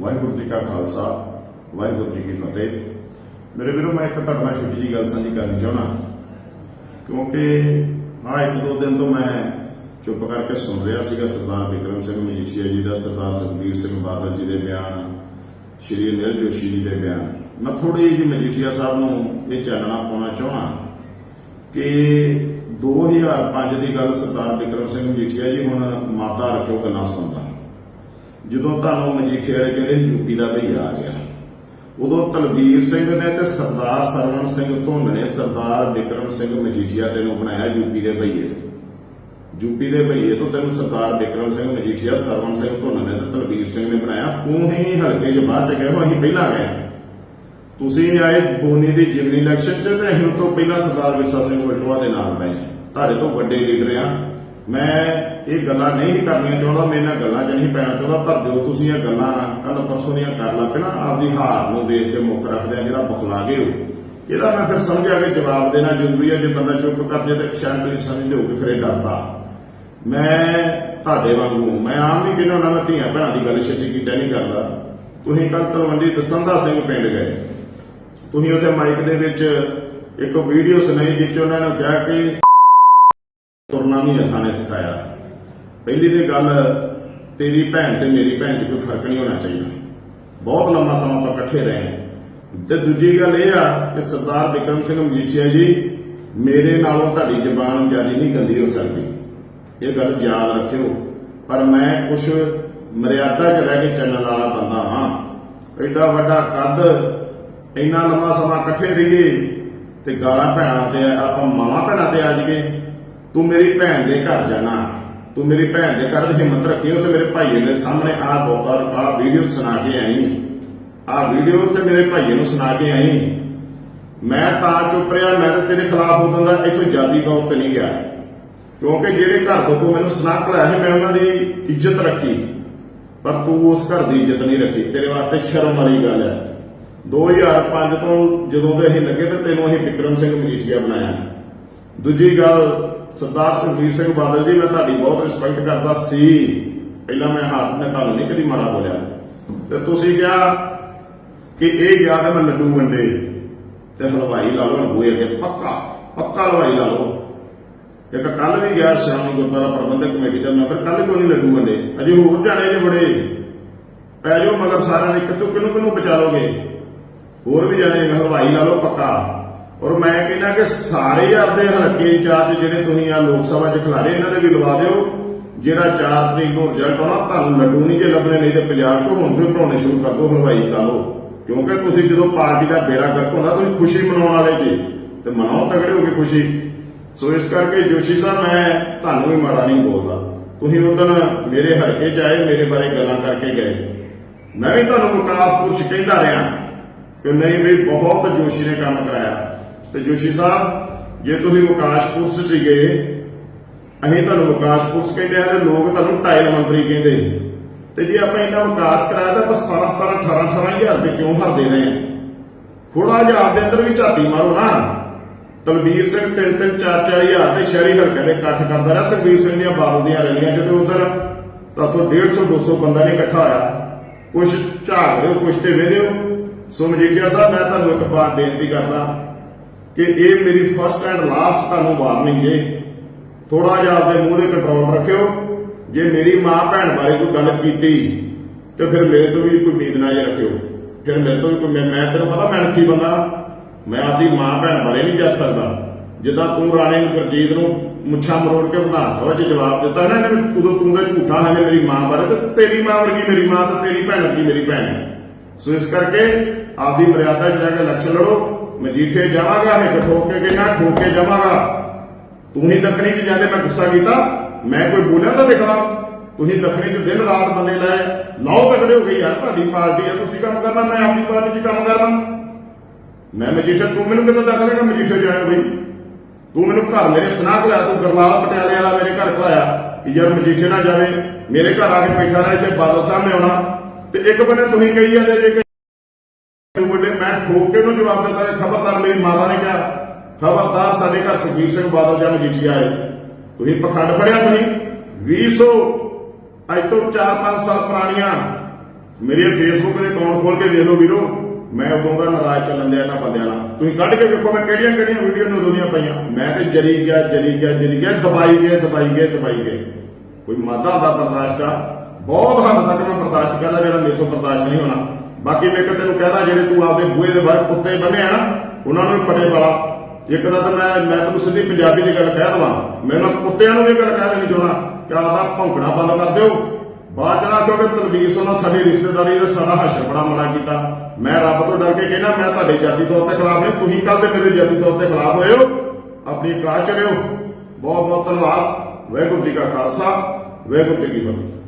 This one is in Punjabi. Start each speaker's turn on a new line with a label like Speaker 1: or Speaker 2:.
Speaker 1: ਵਾਹਿਗੁਰੂ ਜੀ ਕਾ ਖਾਲਸਾ, ਵਾਹਿਗੁਰੂ ਜੀ ਕੀ ਫਤਿਹ। ਮੇਰੇ ਵੀਰੋ, ਮੈਂ ਇੱਕ ਤੁਹਾਡੇ ਨਾਲ ਛੋਟੀ ਜੀ ਗੱਲ ਸਾਂਝੀ ਕਰਨੀ ਚਾਹਣਾ ਕਿਉਂਕਿ ਆ ਇੱਕ ਦੋ ਦਿਨ ਤੋਂ ਮੈਂ ਚੁੱਪ ਕਰਕੇ ਸੁਣ ਰਿਹਾ ਸੀਗਾ ਸਰਦਾਰ ਵਿਕਰਮ ਸਿੰਘ ਮਜੀਠੀਆ ਜੀ ਦਾ, ਸਰਦਾਰ ਸੁਖਬੀਰ ਸਿੰਘ ਬਾਦਲ ਜੀ ਦੇ ਬਿਆਨ, ਸ਼੍ਰੀ ਅਨਿਲ ਜੋਸ਼ੀ ਜੀ ਦੇ ਬਿਆਨ। ਮੈਂ ਥੋੜੀ ਜਿਹੀ ਮਜੀਠੀਆ ਸਾਹਿਬ ਨੂੰ ਇਹ ਚਾਨਣਾ ਪਾਉਣਾ ਚਾਹਣਾ ਕਿ 2005 ਦੀ ਗੱਲ ਸਰਦਾਰ ਵਿਕਰਮ ਸਿੰਘ ਮਜੀਠੀਆ ਜੀ ਹੁਣ ਮਾਤਾ ਰੱਖਿਓ ਗੱਲਾਂ ਸੁਣਦਾ। ਜਦੋਂ ਤੁਹਾਨੂੰ ਮਜੀਠੇ ਵਾਲੇ ਕਹਿੰਦੇ ਯੂਪੀ ਦਾ ਭਈਆ ਆ ਗਿਆ। ਉਦੋਂ ਤਲਵੀਰ ਸਿੰਘ ਨੇ ਤੇ ਸਰਦਾਰ ਸਰਵਣ ਸਿੰਘ ਧੁੰਦ ਨੇ ਸਰਦਾਰ ਵਿਕਰਮ ਸਿੰਘ ਮਜੀਠੀਆ ਤੈਨੂੰ ਬਣਾਇਆ ਯੂਪੀ ਦੇ ਭਈਏ ਤੋਂ। ਯੂਪੀ ਦੇ ਭਈਏ ਤੋਂ ਤੈਨੂੰ ਸਰਦਾਰ ਵਿਕਰਮ ਸਿੰਘ ਮਜੀਠੀਆ, ਸਰਵਣ ਸਿੰਘ ਧੁੰਦ ਨੇ ਤੇ ਤਲਵੀਰ ਸਿੰਘ ਨੇ ਬਣਾਇਆ। ਤੂੰ ਹੀ ਹਲਕੇ 'ਚ ਬਾਅਦ ਚ ਗਏ ਹੋ, ਅਸੀਂ ਪਹਿਲਾਂ ਗਏ ਹਾਂ। ਤੁਸੀਂ ਆਏ ਬੋਨੀ ਦੀ ਜਿਮਨੀ ਇਲੈਕਸ਼ਨ 'ਚ ਤੇ ਅਸੀਂ ਉਹ ਤੋਂ ਪਹਿਲਾਂ ਸਰਦਾਰ ਵਿਰਸਾ ਸਿੰਘ ਵਲਟੋਆ ਦੇ ਨਾਲ ਪਏ ਤੁਹਾਡੇ ਤੋਂ ਵੱਡੇ ਲੀਡਰ ਆ ਮੈਂ ਇਹ ਗੱਲਾਂ ਨਹੀਂ ਕਰਨੀਆਂ ਚਾਹੁੰਦਾ ਮੈਂ ਇਹਨਾਂ ਗੱਲਾਂ 'ਚ ਨਹੀਂ ਪੈਣਾ ਚਾਹੁੰਦਾ, ਪਰ ਜੋ ਤੁਸੀਂ ਇਹ ਗੱਲਾਂ ਕੱਲ ਪਰਸੋਂ ਦੀਆਂ ਕਰ ਲੱਗ ਪਏ ਨਾ, ਆਪਦੀ ਹਾਰ ਨੂੰ ਦੇਖ ਕੇ ਮੁੱਖ ਰੱਖਦੇ ਆ, ਜਿਹੜਾ ਬਖਲਾ ਗਏ ਹੋ ਇਹਦਾ ਮੈਂ ਫਿਰ ਸਮਝਿਆ ਕਿ ਜਵਾਬ ਦੇਣਾ ਜ਼ਰੂਰੀ ਹੈ ਜੇ ਬੰਦਾ ਚੁੱਪ ਕਰ ਜੇ ਤਾਂ ਸ਼ਾਇਦ ਤੁਸੀਂ ਸਮਝਦੇ ਹੋ ਕਿ ਫਿਰ ਇਹ ਡਰਦਾ। ਮੈਂ ਤੁਹਾਡੇ ਵਾਂਗੂ, ਮੈਂ ਆਮ ਨਹੀਂ ਕਿਹਨਾਂ ਨਾਲ ਧੀਆਂ ਭੈਣਾਂ ਦੀ ਗੱਲ ਛੇਤੀ ਕੀਤਾ, ਨਹੀਂ ਕਰਦਾ। ਤੁਸੀਂ ਕੱਲ ਤਲਵੰਡੀ ਦਸੰਦਾ ਸਿੰਘ ਪਿੰਡ ਗਏ। ਤੁਸੀਂ ਉਹਦੇ ਮਾਈਕ ਦੇ ਵਿੱਚ ਇੱਕ ਵੀਡੀਓ ਸੁਣਾਈ ਜਿਸ 'ਚ ਉਹਨਾਂ ਨੇ ਕਿਹਾ ਕਿ ਤੁਰਨਾ ਨਹੀਂ ਨੇ ਸਿਖਾਇਆ। ਪਹਿਲੀ ਤੇ ਗੱਲ, ਤੇਰੀ ਭੈਣ ਤੇ ਮੇਰੀ ਭੈਣ 'ਚ ਕੋਈ ਫ਼ਰਕ ਨਹੀਂ ਹੋਣਾ ਚਾਹੀਦਾ। ਬਹੁਤ ਲੰਮਾ ਸਮਾਂ ਤੋਂ ਇਕੱਠੇ ਰਹੇ ਤੇ ਦੂਜੀ ਗੱਲ ਇਹ ਆ ਕਿ ਸਰਦਾਰ ਵਿਕਰਮ ਸਿੰਘ ਮਜੀਠੀਆ ਜੀ, ਮੇਰੇ ਨਾਲੋਂ ਤੁਹਾਡੀ ਜ਼ਬਾਨ ਜ਼ਿਆਦਾ ਨਹੀਂ ਗੰਦੀ ਹੋ ਸਕਦੀ। ਇਹ ਗੱਲ ਯਾਦ ਰੱਖਿਓ। ਪਰ ਮੈਂ ਕੁਝ ਮਰਿਆਦਾ 'ਚ ਰਹਿ ਕੇ ਚੱਲਣ ਵਾਲਾ ਬੰਦਾ ਹਾਂ। ਐਡਾ ਵੱਡਾ ਕੱਦ, ਇੰਨਾ ਲੰਮਾ ਸਮਾਂ ਇਕੱਠੇ ਰਹੀਏ ਤੇ ਗਾਲਾਂ ਭੈਣਾਂ ਤੇ ਆਪਾਂ ਮਾਵਾਂ ਭੈਣਾਂ ਤੇ ਆ ਜਾਈਏ। ਤੂੰ ਮੇਰੀ ਭੈਣ ਦੇ ਘਰ ਜਾਣਾ। ਤੂੰ ਮੇਰੀ ਭੈਣ ਦੇ ਘਰ ਹਿੰਮਤ ਰੱਖੀ, ਉੱਥੇ ਮੇਰੇ ਭਾਈਏ ਦੇ ਸਾਹਮਣੇ ਆ ਬੋਤਰ ਆ ਵੀਡੀਓ ਸੁਣਾ ਕੇ ਆਈ। ਆ ਵੀਡੀਓ ਉੱਥੇ ਮੇਰੇ ਭਾਈਏ ਨੂੰ ਸੁਣਾ ਕੇ ਆਈ। ਮੈਂ ਤਾਂ ਚੁੱਪ ਰਿਹਾ, ਮੈਂ ਤਾਂ ਤੇਰੇ ਖਿਲਾਫ ਉਦੋਂ ਦਾ ਇੱਥੋਂ ਜਾਦੀ ਤੌਰ ਤੇ ਨਹੀਂ ਗਿਆ। ਕਿਉਂਕਿ ਜਿਹੜੇ ਘਰ ਤੋਂ ਤੂੰ ਮੈਨੂੰ ਸੁਣਾ ਕੇ ਲਾਇਆ ਸੀ, ਮੈਂ ਉਹਨਾਂ ਦੀ ਇੱਜ਼ਤ ਰੱਖੀ। ਪਰ ਤੂੰ ਉਸ ਘਰ ਦੀ ਇੱਜ਼ਤ ਨਹੀਂ ਰੱਖੀ। ਤੇਰੇ ਵਾਸਤੇ ਸ਼ਰਮ ਵਾਲੀ ਗੱਲ ਹੈ। 2005 ਤੋਂ ਜਦੋਂ ਦੇ ਅਸੀਂ ਲੱਗੇ ਤੇ ਤੈਨੂੰ ਅਸੀਂ ਵਿਕਰਮ ਸਿੰਘ ਮਜੀਠੀਆ ਬਣਾਇਆ। ਦੂਜੀ ਗੱਲ ਸਰਦਾਰ ਸੁਖਬੀਰ ਸਿੰਘ ਬਾਦਲ ਜੀ, ਮੈਂ ਤੁਹਾਡੀ ਬਹੁਤ ਰਿਸਪੈਕਟ ਕਰਦਾ ਸੀ। ਪਹਿਲਾਂ ਮੈਂ ਹੱਥ ਨੇ ਤੁਹਾਨੂੰ ਨਹੀਂ ਕਦੀ ਮਾੜਾ ਬੋਲਿਆ। ਤੇ ਤੁਸੀਂ ਕਿਹਾ ਕਿ ਇਹ ਗਿਆ ਤੇ ਮੈਂ ਲੱਡੂ ਵੰਡੇ ਤੇ ਹਲਵਾਈ ਲਾ ਲਓ ਬੂਏ ਅੱਗੇ ਪੱਕਾ ਪੱਕਾ ਹਲਵਾਈ ਲਾ ਲਓ। ਇੱਕ ਕੱਲ ਵੀ ਗਿਆ ਸ਼੍ਰੋਮਣੀ ਗੁਰਦੁਆਰਾ ਪ੍ਰਬੰਧਕ ਕਮੇਟੀ ਦਾ ਮੈਂਬਰ ਕੱਲ ਕਿਉਂ ਨਹੀਂ ਲੱਡੂ ਵੰਡੇ? ਅਜੇ ਹੋਰ ਜਾਣੇ ਜੇ ਬੜੇ। ਪੈ ਜਾਓ ਮਗਰ ਸਾਰਿਆਂ ਨੇ ਕਿਤੋਂ ਕਿਨੂੰ ਕਿਨੂੰ ਬਚਾ ਲੋਗੇ ਹੋਰ ਵੀ ਜਾਣੇ ਹਲਵਾਈ ਲਾ ਲਓ ਪੱਕਾ। ਔਰ ਮੈਂ ਕਹਿੰਦਾ ਕਿ ਸਾਰੇ ਆਪਦੇ ਹਲਕੇ ਇੰਚਾਰਜ ਜਿਹੜੇ ਤੁਸੀਂ ਆ ਲੋਕ ਸਭਾ 'ਚ ਖਿਲਾਰੇ ਇਹਨਾਂ ਦੇ ਵੀ ਲਵਾ ਦਿਓ। ਜਿਹੜਾ 4 ਤਰੀਕ ਨੂੰ ਰਿਜ਼ਲਟ ਆਉਣਾ, ਤੁਹਾਨੂੰ ਲੱਡੂ ਨਹੀਂ ਜੇ ਲੱਭਣੇ, ਨਹੀਂ ਤੇ ਪੰਜਾਬ 'ਚ ਹੁਣ ਤੋਂ ਬਣਾਉਣੇ ਸ਼ੁਰੂ ਕਰ ਦਿਓ, ਹਲਵਾਈ ਲਾ ਲਓ। ਕਿਉਂਕਿ ਤੁਸੀਂ ਜਦੋਂ ਪਾਰਟੀ ਦਾ ਬੇੜਾ ਗਰਕ ਹੁੰਦਾ, ਤੁਸੀਂ ਖੁਸ਼ੀ ਮਨਾਉਣ ਵਾਲੇ ਜੀ, ਤੇ ਮਨਾਓ, ਤਗੜੇ ਹੋ ਕੇ ਖੁਸ਼ੀ। ਸੋ ਇਸ ਕਰਕੇ ਜੋਸ਼ੀ ਸਾਹਿਬ, ਮੈਂ ਤੁਹਾਨੂੰ ਵੀ ਮਾੜਾ ਨਹੀਂ ਬੋਲਦਾ। ਤੁਸੀਂ ਉਦੋਂ ਮੇਰੇ ਹਲਕੇ 'ਚ ਆਏ, ਮੇਰੇ ਬਾਰੇ ਗੱਲਾਂ ਕਰਕੇ ਗਏ। ਮੈਂ ਵੀ ਤੁਹਾਨੂੰ ਵਿਕਾਸ ਪੁਰਸ਼ ਕਹਿੰਦਾ ਰਿਹਾ ਕਿ ਨਹੀਂ ਵੀ ਬਹੁਤ ਜੋਸ਼ੀ ਨੇ ਕੰਮ ਕਰਾਇਆ। ਤੇ ਜੋਸ਼ੀ ਸਾਹਿਬ, ਜੇ ਤੁਸੀਂ ਵਿਕਾਸ ਪੁਰਸ਼ ਸੀਗੇ, ਅਸੀਂ ਤੁਹਾਨੂੰ ਵਿਕਾਸ ਕਹਿੰਦੇ ਆ ਤੇ ਲੋਕ ਤੁਹਾਨੂੰ ਟਾਇਲ ਮੰਤਰੀ ਕਹਿੰਦੇ। ਤੇ ਜੇ ਆਪਾਂ ਇੰਨਾ ਵਿਕਾਸ ਕਰਾਇਆ ਤਾਂ ਬਸ 17 17 18 18000 ਤੇ ਕਿਉਂ ਹਰਦੇ ਰਹੇ? ਥੋੜਾ ਜਿਹਾ ਆਪਦੇ ਅੰਦਰ ਵੀ ਝਾਤੀ ਮਾਰੋ ਨਾ। ਤਲਬੀਰ ਸਿੰਘ ਤਿੰਨ ਤਿੰਨ ਚਾਰ ਚਾਰ ਹਜ਼ਾਰ ਤੇ ਸ਼ਹਿਰੀ ਹਲਕੇ ਦੇ ਇਕੱਠ ਕਰਦਾ ਰਿਹਾ, ਸੁਖਬੀਰ ਸਿੰਘ ਦੀਆਂ ਬਾਦਲ ਦੀਆਂ ਰੈਲੀਆਂ ਜਦੋਂ ਉਧਰ ਤਾਂ ਤੋਂ 150 200 ਬੰਦਾ ਨਹੀਂ ਇਕੱਠਾ ਹੋਇਆ। ਕੁਝ ਝਾੜ ਦਿਓ ਕੁਝ ਤੇ ਵੇਦਿਓ ਸੋ ਮਜੀਠੀਆ ਸਾਹਿਬ, ਮੈਂ ਤੁਹਾਨੂੰ ਇੱਕ ਵਾਰ ਬੇਨਤੀ ਕਰਦਾ। ਕਿ ਇਹ ਮੇਰੀ ਫਸਟ ਐਂਡ ਲਾਸਟ ਤੁਹਾਨੂੰ ਵਾਰਨਿੰਗ ਜੇ। ਥੋੜਾ ਜਿਹਾ ਆਪਦੇ ਮੂੰਹ ਦੇ ਕੰਟਰੋਲ ਰੱਖਿਓ। ਜੇ ਮੇਰੀ ਮਾਂ ਭੈਣ ਬਾਰੇ ਕੋਈ ਗੱਲ ਕੀਤੀ, ਤੇ ਫਿਰ ਮੇਰੇ ਤੋਂ ਵੀ ਕੋਈ ਉਮੀਦ ਨਾ ਜੇ ਰੱਖਿਓ। ਫਿਰ ਮੇਰੇ ਤੋਂ ਵੀ ਕੋਈ ਮੈਂ ਤੈਨੂੰ ਪਤਾ ਮੈਂ ਕੀ ਬੰਦਾ? ਮੈਂ ਆਪਦੀ ਮਾਂ ਭੈਣ ਬਾਰੇ ਨਹੀਂ ਕਹਿ ਸਕਦਾ। ਜਿੱਦਾਂ ਤੂੰ ਰਾਣੇ ਨੂੰ ਗੁਰਜੀਤ ਨੂੰ ਮੁੱਛਾਂ ਮਰੋੜ ਕੇ ਵਿਧਾਨ ਸਭਾ 'ਚ ਜਵਾਬ ਦਿੱਤਾ ਨਾ, ਇਹਨੇ ਉਦੋਂ ਤੂੰ ਦਾ ਝੂਠਾ ਹੈ ਮੇਰੀ ਮਾਂ ਬਾਰੇ, ਤੇ ਤੇਰੀ ਮਾਂ ਵਰਗੀ ਮੇਰੀ ਮਾਂ ਤੇ ਤੇਰੀ ਭੈਣ ਵਰਗੀ ਮੇਰੀ ਭੈਣ ਸੋ ਇਸ ਕਰਕੇ ਆਪਦੀ ਮਰਿਆਦਾ 'ਚ ਰਹਿ ਕੇ ਇਲੈਕਸ਼ਨ ਲੜੋ ਮਜੀਠੇ ਜਾਵਾਂਗਾ ਹੈ ਠੋਕ ਕੇ ਕਿਹਾ ਠੋਕ ਕੇ ਜਾਵਾਂਗਾ। ਤੂੰ ਹੀ ਦੱਖਣੀ 'ਚ ਜਾਂਦੇ, ਮੈਂ ਗੁੱਸਾ ਕੀਤਾ, ਮੈਂ ਕੋਈ ਬੋਲਿਆ ਤਾਂ ਦੇਖਣਾ ਤੁਸੀਂ ਦੱਖਣੀ 'ਚ ਦਿਨ ਰਾਤ ਬੰਦੇ ਲਾਏ ਲਾਓ ਤਕੜੇ ਹੋ ਗਏ, ਯਾਰ ਤੁਹਾਡੀ ਪਾਰਟੀ ਆ ਤੁਸੀਂ ਕੰਮ ਕਰਨਾ, ਮੈਂ ਆਪਦੀ ਪਾਰਟੀ 'ਚ ਕੰਮ ਕਰਨਾ। ਮੈਂ ਮਜੀਠਾ, ਤੂੰ ਮੈਨੂੰ ਕਿੱਦਾਂ ਦੱਖਣੇਗਾ ਮਜੀਠਾ ਜਾਣਾ ਬਈ? ਤੂੰ ਮੈਨੂੰ ਘਰ ਮੇਰੇ ਸਨਾਹ ਲਾਇਆ ਤੂੰ, ਗਰਲਾਲ ਪਟਿਆਲੇ ਵਾਲਾ ਮੇਰੇ ਘਰ ਖਲਾਇਆ ਕਿ ਯਾਰ ਮਜੀਠੇ ਨਾ ਜਾਵੇ, ਮੇਰੇ ਘਰ ਆ ਕੇ ਬੈਠਾ ਰਹੇ, ਇੱਥੇ ਬਾਦਲ ਸਾਹਿਬ ਨੇ ਆਉਣਾ। ਤੇ ਇੱਕ ਬੰਨੇ ਤੁਸੀਂ ਕਹੀ ਜਾਂਦੇ ਜੇ ਕਿ ਵੱਡੇ ਮੈਂ ਠੋਕ ਕੇ ਨੂੰ ਜਵਾਬ ਦਿੱਤਾ ਕਿ ਖਬਰਦਾਰ ਮੇਰੀ ਮਾਤਾ ਨੇ ਕਿਹਾ, ਖਬਰਦਾਰ ਸਾਡੇ ਘਰ ਸੁਖਬੀਰ ਸਿੰਘ ਬਾਦਲ ਜਾਂ ਮਜੀਠੀਆ ਆਏ। ਤੁਸੀਂ ਪਖੰਡ ਫੜਿਆ ਤੁਸੀਂ? 200 ਅੱਜ ਤੋਂ 4-5 ਸਾਲ ਪੁਰਾਣੀਆਂ। ਮੇਰੇ ਫੇਸਬੁੱਕ ਦੇ ਅਕਾਊਂਟ ਖੋਲ ਕੇ ਵੇਖ ਲਓ ਵੀਰੋ, ਮੈਂ ਉਦੋਂ ਦਾ ਨਾਰਾਜ਼ ਚੱਲਣ ਦਿਆ ਇਹਨਾਂ ਬੰਦਿਆਂ ਨਾਲ। ਤੁਸੀਂ ਕੱਢ ਕੇ ਵੇਖੋ ਮੈਂ ਕਿਹੜੀਆਂ ਕਿਹੜੀਆਂ ਵੀਡੀਓ ਨੇ ਉਦੋਂ ਦੀਆਂ ਪਾਈਆਂ। ਮੈਂ ਤੇ ਜਰੀ ਗਿਆ ਜਰੀ ਗਿਆ ਜਰੀ ਗਿਆ, ਦਬਾਈ ਗਏ ਦਬਾਈ ਗਏ ਦਬਾਈ ਗਏ। ਕੋਈ ਮਾਦਾ ਦਾ ਬਰਦਾਸ਼ਤ ਆ। ਬਹੁਤ ਹੱਦ ਤੱਕ ਮੈਂ ਬਰਦਾਸ਼ਤ ਕਰਦਾ ਜਿਹੜਾ ਮੇਰੇ ਤੋਂ ਬਰਦਾਸ਼ਤ ਨਹੀਂ ਹੋਣਾ। ਬਾਕੀ ਮੈਂ ਇੱਕ ਤੈਨੂੰ ਕਹਦਾ, ਜਿਹੜੇ ਤੂੰ ਆਪਦੇ ਬੂਹੇ ਦੇ ਬਾਹਰ ਕੁੱਤੇ ਬੰਨੇ ਆ ਨਾ, ਉਹਨਾਂ ਨੂੰ ਵੀ ਪਟੇ ਵਾਲਾ। ਇੱਕ ਦਾ ਤਾਂ ਮੈਂ ਮੈਂ ਤੈਨੂੰ ਸਿੱਧੀ ਪੰਜਾਬੀ ਦੀ ਗੱਲ ਕਹਿ ਦਵਾਂ। ਮੈਂ ਉਹਨਾਂ ਕੁੱਤਿਆਂ ਨੂੰ ਵੀ ਗੱਲ ਕਹਿ ਦੇਣੀ ਚਾਹੁੰਦਾ ਕਿ ਆਪਦਾ ਭੌਂਕਣਾ ਬੰਦ ਕਰ ਦਿਓ। ਬਾਅਦ ਚ ਕਿਉਂਕਿ ਤਲਵੀਰ ਨਾਲ ਸਾਡੀ ਰਿਸ਼ਤੇਦਾਰੀ ਦਾ ਸਾਡਾ ਹਸ਼ਰ ਬੜਾ ਮਾੜਾ ਕੀਤਾ। ਮੈਂ ਰੱਬ ਤੋਂ ਡਰ ਕੇ ਕਹਿਣਾ, ਮੈਂ ਤੁਹਾਡੇ ਜਾਤੀ ਤੌਰ ਤੇ ਖਿਲਾਫ ਨਹੀਂ, ਤੁਸੀਂ ਕੱਲ ਤੇ ਮੇਰੇ ਜਾਤੀ ਤੌਰ ਤੇ ਖਿਲਾਫ ਹੋਏ ਹੋ। ਆਪਣੀ ਕਾਹ ਚ ਰਿਓ ਬਹੁਤ ਬਹੁਤ ਧੰਨਵਾਦ। ਵਾਹਿਗੁਰੂ ਜੀ ਕਾ ਖਾਲਸਾ, ਵਾਹਿਗੁਰੂ ਜੀ ਕੀ ਫਤਿਹ।